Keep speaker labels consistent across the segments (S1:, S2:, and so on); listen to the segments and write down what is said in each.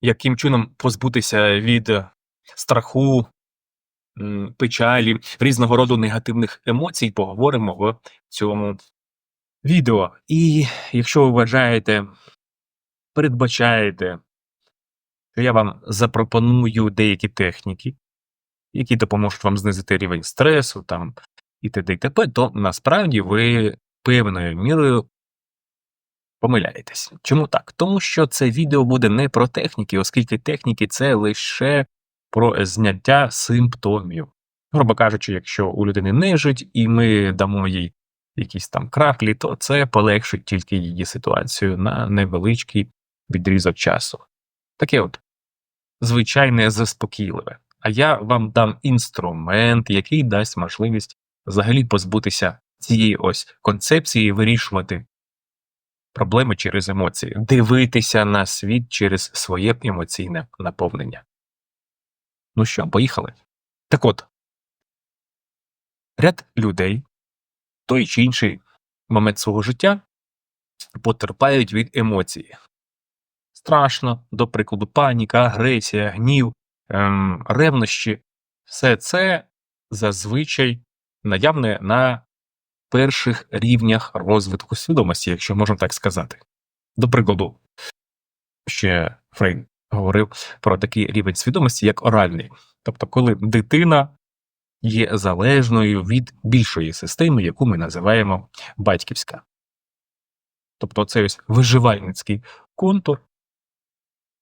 S1: яким чином позбутися від страху, печалі, різного роду негативних емоцій, поговоримо в цьому відео. І якщо ви вважаєте, передбачаєте, що я вам запропоную деякі техніки, які допоможуть вам знизити рівень стресу там, і т.д. і т.п., то насправді ви певною мірою помиляєтесь. Чому так? Тому що це відео буде не про техніки, оскільки техніки це лише про зняття симптомів. Грубо кажучи, якщо у людини нежить, і ми дамо їй якісь там краплі, то це полегшить тільки її ситуацію на невеличкий відрізок часу. Таке от звичайне заспокійливе. А я вам дам інструмент, який дасть можливість взагалі позбутися цієї ось концепції, вирішувати проблеми через емоції, дивитися на світ через своє емоційне наповнення. Ну що, поїхали? Так от, ряд людей, той чи інший момент свого життя потерпають від емоцій. Страшно, до прикладу, паніка, агресія, гнів, ем, ревнощі. Все це зазвичай наявне на перших рівнях розвитку свідомості, якщо можна так сказати. До прикладу, ще Фрейд говорив про такий рівень свідомості, як оральний. Тобто, коли дитина є залежною від більшої системи, яку ми називаємо батьківська. Тобто цей ось виживальницький контур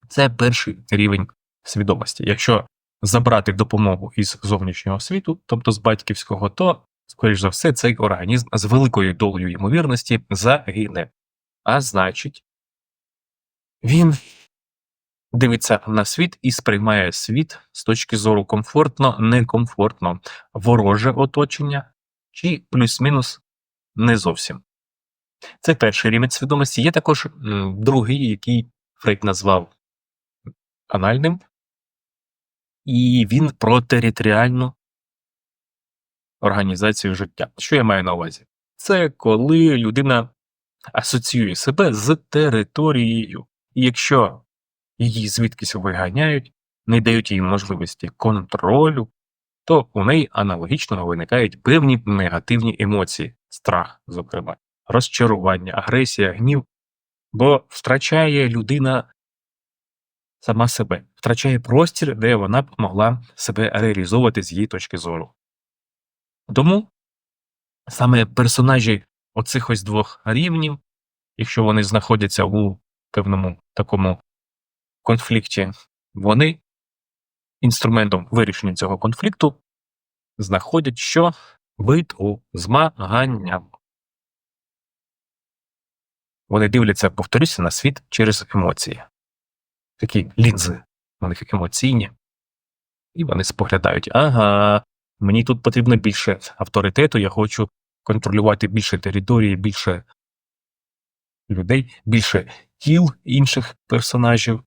S1: це перший рівень свідомості. Якщо забрати допомогу із зовнішнього світу, тобто з батьківського, то, скоріш за все, цей організм з великою долею ймовірності загине. А значить, він дивиться на світ і сприймає світ з точки зору комфортно, некомфортно, вороже оточення чи плюс-мінус не зовсім. Це перший рівень свідомості. Є також другий, який Фрейд назвав анальним, і він про територіальну організацію життя. Що я маю на увазі? Це коли людина асоціює себе з територією. І якщо її звідкись виганяють, не дають їй можливості контролю, то у неї аналогічно виникають певні негативні емоції, страх, зокрема, розчарування, агресія, гнів, бо втрачає людина сама себе, втрачає простір, де вона б могла себе реалізовувати з її точки зору. Тому саме персонажі оцих ось двох рівнів, якщо вони знаходяться у певному такому конфлікті, вони інструментом вирішення цього конфлікту знаходять що битву, змагання. Вони дивляться, повторюся, на світ через емоції. Такі лінзи, у них емоційні. І вони споглядають, ага, мені тут потрібно більше авторитету, я хочу контролювати більше території, більше людей, більше тіл інших персонажів.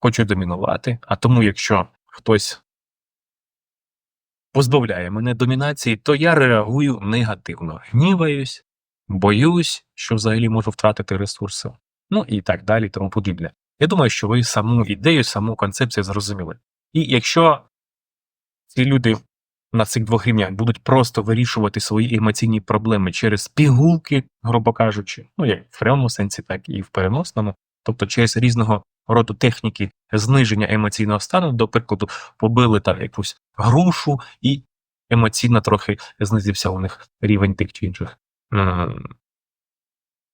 S1: Хочу домінувати. А тому, якщо хтось позбавляє мене домінації, то я реагую негативно, гніваюсь, боюсь, що взагалі можу втратити ресурси, ну і так далі, тому подібне. Я думаю, що ви саму ідею, саму концепцію зрозуміли. І якщо ці люди на цих двох рівнях будуть просто вирішувати свої емоційні проблеми через пігулки, грубо кажучи, ну як в прямому сенсі, так і в переносному, тобто через різного роду техніки зниження емоційного стану, до прикладу, побили там якусь грушу, і емоційно трохи знизився у них рівень тих чи інших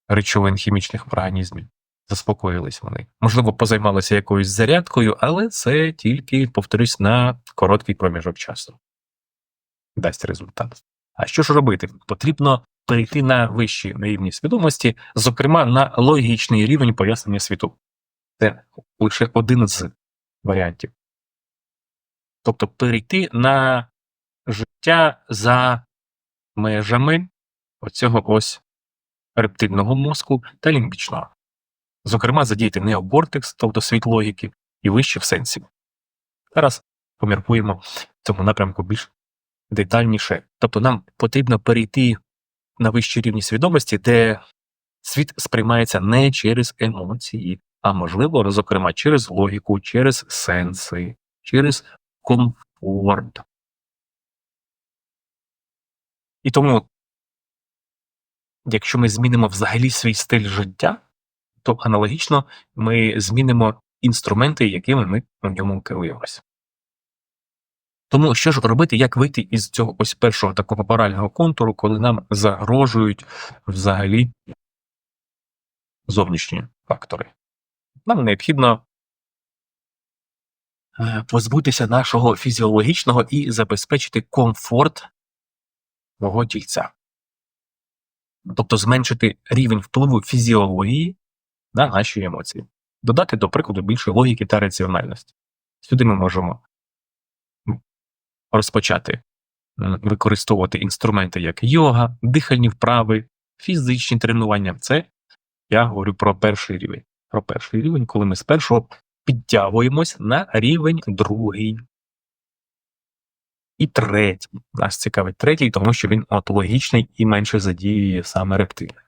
S1: речовин хімічних в організмі. Заспокоїлись вони. Можливо, позаймалися якоюсь зарядкою, але це тільки, повторюсь, на короткий проміжок часу. Дасть результат. А що ж робити? Потрібно перейти на вищі рівні свідомості, зокрема на логічний рівень пояснення світу. Це лише один з варіантів. Тобто перейти на життя за межами оцього ось рептильного мозку та лімбічного. Зокрема, задіяти необортекс, тобто світ логіки, і вище в сенсі. Зараз поміркуємо в цьому напрямку більш детальніше. Тобто нам потрібно перейти на вищі рівні свідомості, де світ сприймається не через емоції, а можливо, зокрема, через логіку, через сенси, через комфорт. І тому, якщо ми змінимо взагалі свій стиль життя, то аналогічно ми змінимо інструменти, якими ми в ньому керуємося. Тому що ж робити, як вийти із цього ось першого такого парального контуру, коли нам загрожують взагалі зовнішні фактори? Нам необхідно е, позбутися нашого фізіологічного і забезпечити комфорт мого тільця. Тобто зменшити рівень впливу фізіології на наші емоції, додати, до прикладу, більше логіки та раціональності. Сюди ми можемо розпочати е, використовувати інструменти як йога, дихальні вправи, фізичні тренування. Це я говорю про перший рівень. Про перший рівень, коли ми спершу підтягуємось на рівень другий. І третій. Нас цікавить третій, тому що він от логічний і менше задіює саме рептили.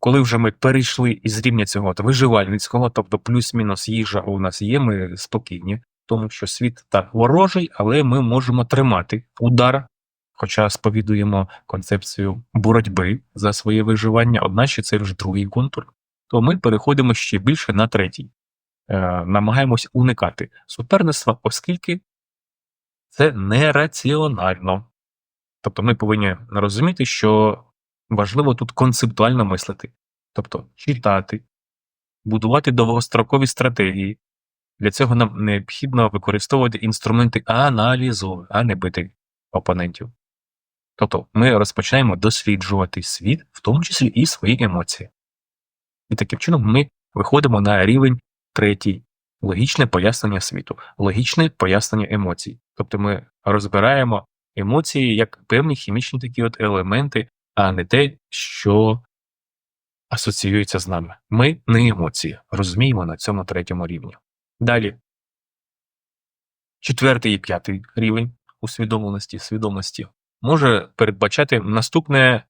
S1: Коли вже ми перейшли із рівня цього виживальницького, тобто плюс-мінус їжа у нас є, ми спокійні, тому що світ так ворожий, але ми можемо тримати удар, хоча сповідуємо концепцію боротьби за своє виживання, одначе це вже другий контур, то ми переходимо ще більше на третій. Е, намагаємось уникати суперництва, оскільки це нераціонально. Тобто ми повинні розуміти, що важливо тут концептуально мислити, тобто читати, будувати довгострокові стратегії. Для цього нам необхідно використовувати інструменти аналізу, а не бити опонентів. Тобто ми розпочинаємо досліджувати світ, в тому числі і свої емоції. І таким чином ми виходимо на рівень третій логічне пояснення світу, логічне пояснення емоцій. Тобто ми розбираємо емоції як певні хімічні такі от елементи, а не те, що асоціюється з нами. Ми не емоції, розуміємо на цьому третьому рівні. Далі. Четвертий і п'ятий рівень усвідомленості свідомості може передбачати наступне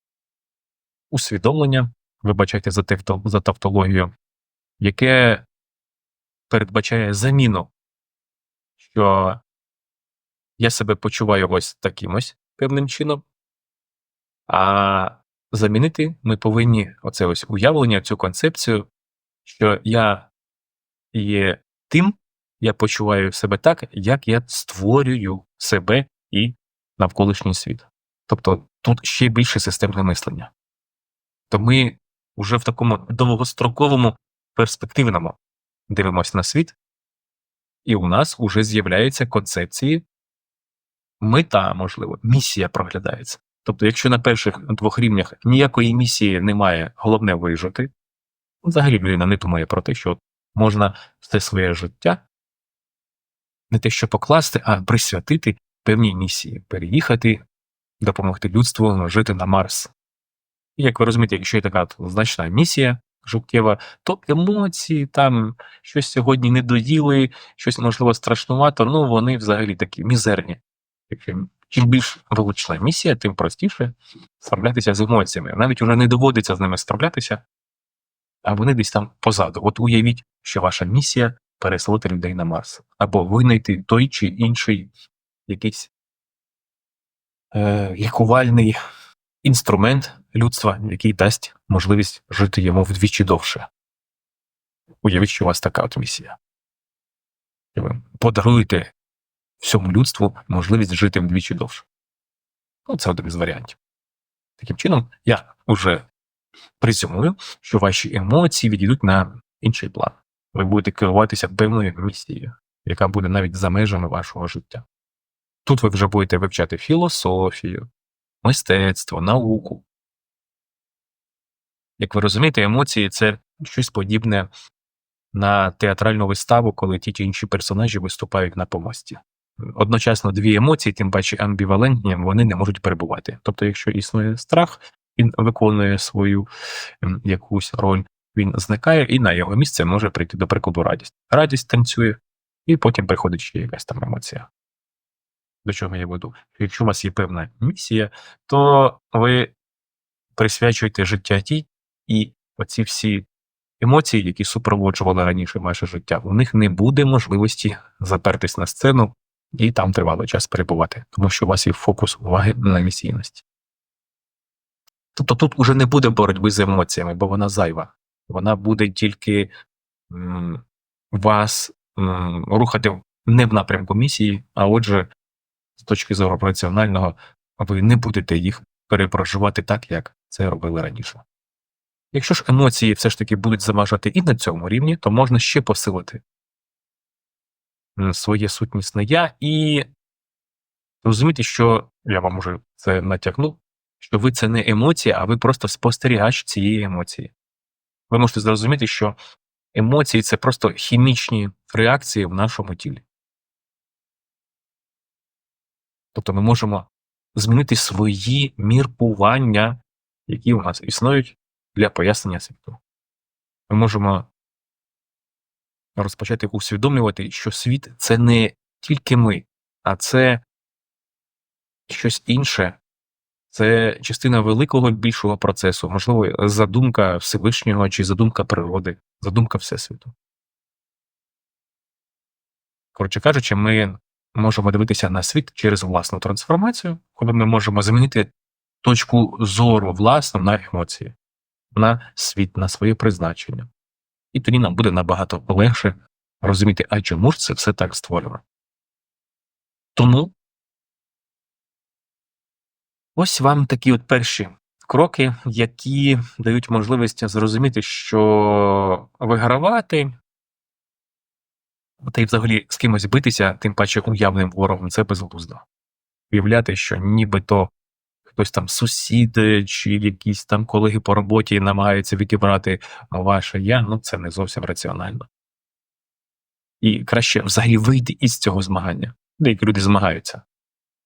S1: усвідомлення, вибачайте за, за тавтологію, яке передбачає заміну, що я себе почуваю ось таким ось певним чином, а замінити ми повинні оце ось уявлення, цю концепцію, що я є тим, я почуваю себе так, як я створюю себе і навколишній світ. Тобто тут ще більше системне мислення. То ми вже в такому довгостроковому перспективному дивимося на світ, і у нас уже з'являються концепції, мета, можливо, місія проглядається. Тобто, якщо на перших двох рівнях ніякої місії немає, головне вижити, взагалі людина не думає про те, що можна все своє життя не те, що покласти, а присвятити певній місії, переїхати, допомогти людству жити на Марс. І як ви розумієте, якщо є така значна місія життєва, то емоції там щось сьогодні не доїли, щось можливо страшнувато, ну вони взагалі такі мізерні. Чим більш вилучна місія, тим простіше справлятися з емоціями. Навіть уже не доводиться з ними справлятися, а вони десь там позаду. От уявіть, що ваша місія переселити людей на Марс, або винайти той чи інший якийсь е, лікувальний інструмент людства, який дасть можливість жити йому вдвічі довше. Уявіть, що у вас така от місія. І ви подаруєте всьому людству можливість жити вдвічі довше. Ну, це один із варіантів. Таким чином, я вже презюмую, що ваші емоції відійдуть на інший план. Ви будете керуватися певною місією, яка буде навіть за межами вашого життя. Тут ви вже будете вивчати філософію, мистецтво, науку. Як ви розумієте, емоції це щось подібне на театральну виставу, коли ті чи інші персонажі виступають на помості. Одночасно дві емоції, тим паче амбівалентні, вони не можуть перебувати. Тобто, якщо існує страх, він виконує свою ем, якусь роль, він зникає, і на його місце може прийти, до прикладу, радість. Радість танцює, і потім приходить ще якась там емоція. До чого я веду? Якщо у вас є певна місія, то ви присвячуєте життя тій, і оці всі емоцій, які супроводжували раніше ваше життя, у них не буде можливості запертись на сцену і там тривалий час перебувати, тому що у вас є фокус уваги на емоційності. Тобто тут уже не буде боротьби з емоціями, бо вона зайва. Вона буде тільки м, вас м, рухати не в напрямку місії, а отже, з точки зору раціонального, ви не будете їх перепроживати так, як це робили раніше. Якщо ж емоції все ж таки будуть заважати і на цьому рівні, то можна ще посилити своє сутнісне я і розуміти, що я вам уже це натякнув, що ви це не емоції, а ви просто спостерігач цієї емоції. Ви можете зрозуміти, що емоції це просто хімічні реакції в нашому тілі. Тобто ми можемо змінити свої міркування, які у нас існують для пояснення світу. Ми можемо розпочати усвідомлювати, що світ це не тільки ми, а це щось інше, це частина великого більшого процесу, можливо, задумка Всевишнього чи задумка природи, задумка Всесвіту. Коротше кажучи, ми можемо дивитися на світ через власну трансформацію, коли ми можемо змінити точку зору власну на емоції, на світ, на своє призначення. І тоді нам буде набагато легше розуміти, а чому ж це все так створено. Тому ось вам такі от перші кроки, які дають можливість зрозуміти, що вигравати та й взагалі з кимось битися, тим паче уявним ворогом, це безглуздо. Уявляти, що нібито хтось там сусіди чи якісь там колеги по роботі намагаються відібрати ваше я, ну це не зовсім раціонально. І краще взагалі вийти із цього змагання. Деякі люди змагаються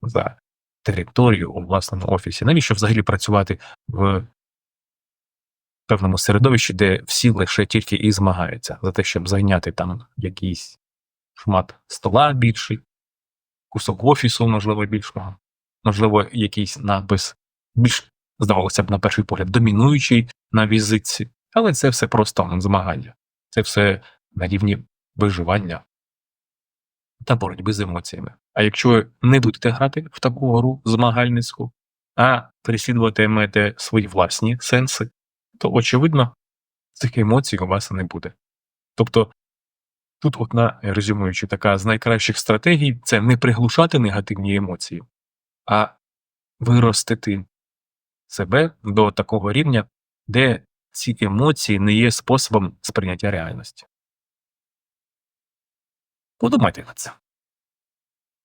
S1: за територію у власному офісі. Навіщо взагалі працювати в певному середовищі, де всі лише тільки і змагаються за те, щоб зайняти там якийсь шмат стола більший, кусок офісу, можливо, більшого, можливо, якийсь надпис більш, здавалося б, на перший погляд, домінуючий на візитці. Але це все просто змагання. Це все на рівні виживання та боротьби з емоціями. А якщо ви не будете грати в таку гру змагальницьку, а переслідуватимете свої власні сенси, то очевидно цих емоцій у вас не буде. Тобто тут, одна резюмуючи, така з найкращих стратегій це не приглушати негативні емоції, а виростити себе до такого рівня, де ці емоції не є способом сприйняття реальності. ことも言ってるんですよ。